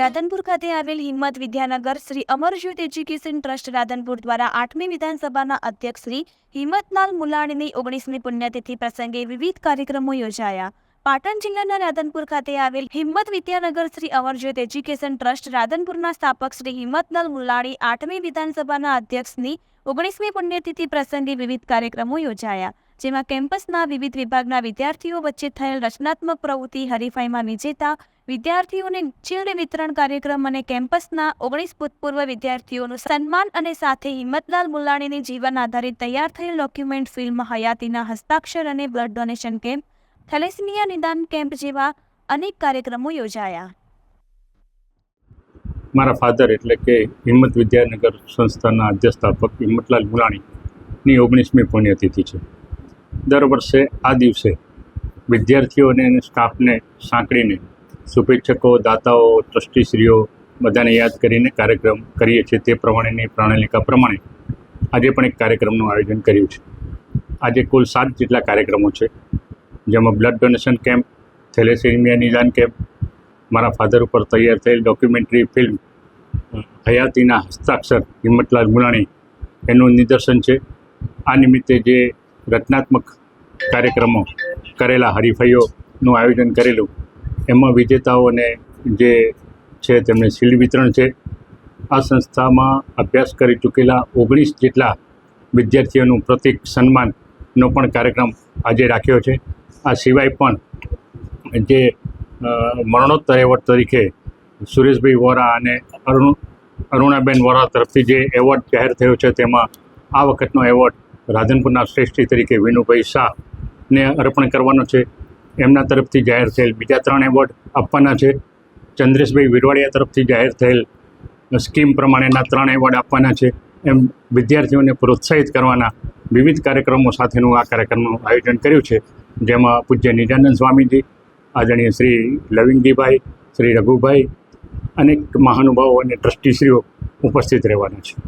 રાધનપુર ખાતે આવેલ Himmat Vidyanagar Shri Amarjyot education trust Radhanpur દ્વારા આઠમી વિધાનસભાના અધ્યક્ષ શ્રી હિંમતલાલ મુલાણીની ઓગણીસમી પુણ્યતિથિ પ્રસંગે વિવિધ કાર્યક્રમો યોજાયા. પાટણ જિલ્લાના રાધનપુર ખાતે આવેલ હિંમત વિદ્યાનગર શ્રી અમરજ્યોત એજ્યુકેશન ટ્રસ્ટ રાધનપુરના સ્થાપક શ્રી હિંમતલાલ મુલાણી આઠમી વિધાનસભાના અધ્યક્ષની ઓગણીસમી પુણ્યતિથિ પ્રસંગે વિવિધ કાર્યક્રમો યોજાયા. જેમાં કેમ્પસના વિવિધ વિભાગના વિદ્યાર્થીઓ વચ્ચે થયેલ રચનાત્મક પ્રવૃત્તિ, હરીફાઈમાં વિજેતા વિદ્યાર્થીઓને શિલ્ડ વિતરણ કાર્યક્રમ અને કેમ્પસના ઓગણીસ ભૂતપૂર્વ વિદ્યાર્થીઓનું સન્માન અને સાથે હિંમતલાલ મુલાણીની જીવન આધારિત તૈયાર થયેલ ડોક્યુમેન્ટ ફિલ્મ હયાતીના હસ્તાક્ષર અને બ્લડ ડોનેશન કેમ્પ, થેલેસમિયા નિદાન કેમ્પ જેવા અનેક કાર્યક્રમો યોજાયા. મારા ફાધર એટલે કે હિંમત વિદ્યાનગર સંસ્થાના અધ્યક્ષાપક હિંમતલાલ ગુલાણીની ઓગણીસમી પુણ્યતિથિ છે. દર વર્ષે આ દિવસે વિદ્યાર્થીઓને અને સ્ટાફને સાંકળીને શુભેચ્છકો, દાતાઓ, ટ્રસ્ટીશ્રીઓ બધાને યાદ કરીને કાર્યક્રમ કરીએ છીએ. તે પ્રમાણેની પ્રણાલિકા પ્રમાણે આજે પણ એક કાર્યક્રમનું આયોજન કર્યું છે. આજે કુલ સાત જેટલા કાર્યક્રમો છે. જેમાં બ્લડ ડોનેશન કેમ્પ, થેલેસેમિયા નિદાન કેમ્પ, મારા ફાધર ઉપર તૈયાર થયેલ ડોક્યુમેન્ટરી ફિલ્મ, હયાતીના હસ્તાક્ષર હિંમતલાલ મુલાણી એનું નિદર્શન છે. આ નિમિત્તે જે રચનાત્મક કાર્યક્રમો કરેલા હરીફાઈઓનું આયોજન કરેલું. એમાં વિજેતાઓને જે છે તેમને શિલ્ડ વિતરણ છે. આ સંસ્થામાં અભ્યાસ કરી ચૂકેલા ઓગણીસ જેટલા વિદ્યાર્થીઓનું પ્રતિક સન્માનનો પણ કાર્યક્રમ આજે રાખ્યો છે. આ સિવાય પણ જે મરણોત્તર એવોર્ડ તરીકે સુરેશભાઈ વોરા અને અરુણ, અરુણાબેન વોરા તરફથી જે એવોર્ડ જાહેર થયો છે તેમાં આ વખતનો એવોર્ડ રાધનપુરના શ્રેષ્ઠી તરીકે વિનુભાઈ શાહને અર્પણ કરવાનો છે. એમના તરફથી જાહેર થયેલ બીજા ત્રણ એવોર્ડ આપવાના છે. ચંદ્રેશભાઈ વિરવાડિયા તરફથી જાહેર થયેલ સ્કીમ પ્રમાણેના ત્રણ એવોર્ડ આપવાના છે. એમ વિદ્યાર્થીઓને પ્રોત્સાહિત કરવાના વિવિધ કાર્યક્રમો સાથેનું આ કાર્યક્રમનું આયોજન કર્યું છે. જેમાં પૂજ્ય નિજાનંદ સ્વામીજી, આદરણીય શ્રી લવિંગજીભાઈ, શ્રી રઘુભાઈ અનેક મહાનુભાવો અને ટ્રસ્ટીશ્રીઓ ઉપસ્થિત રહેવાના છે.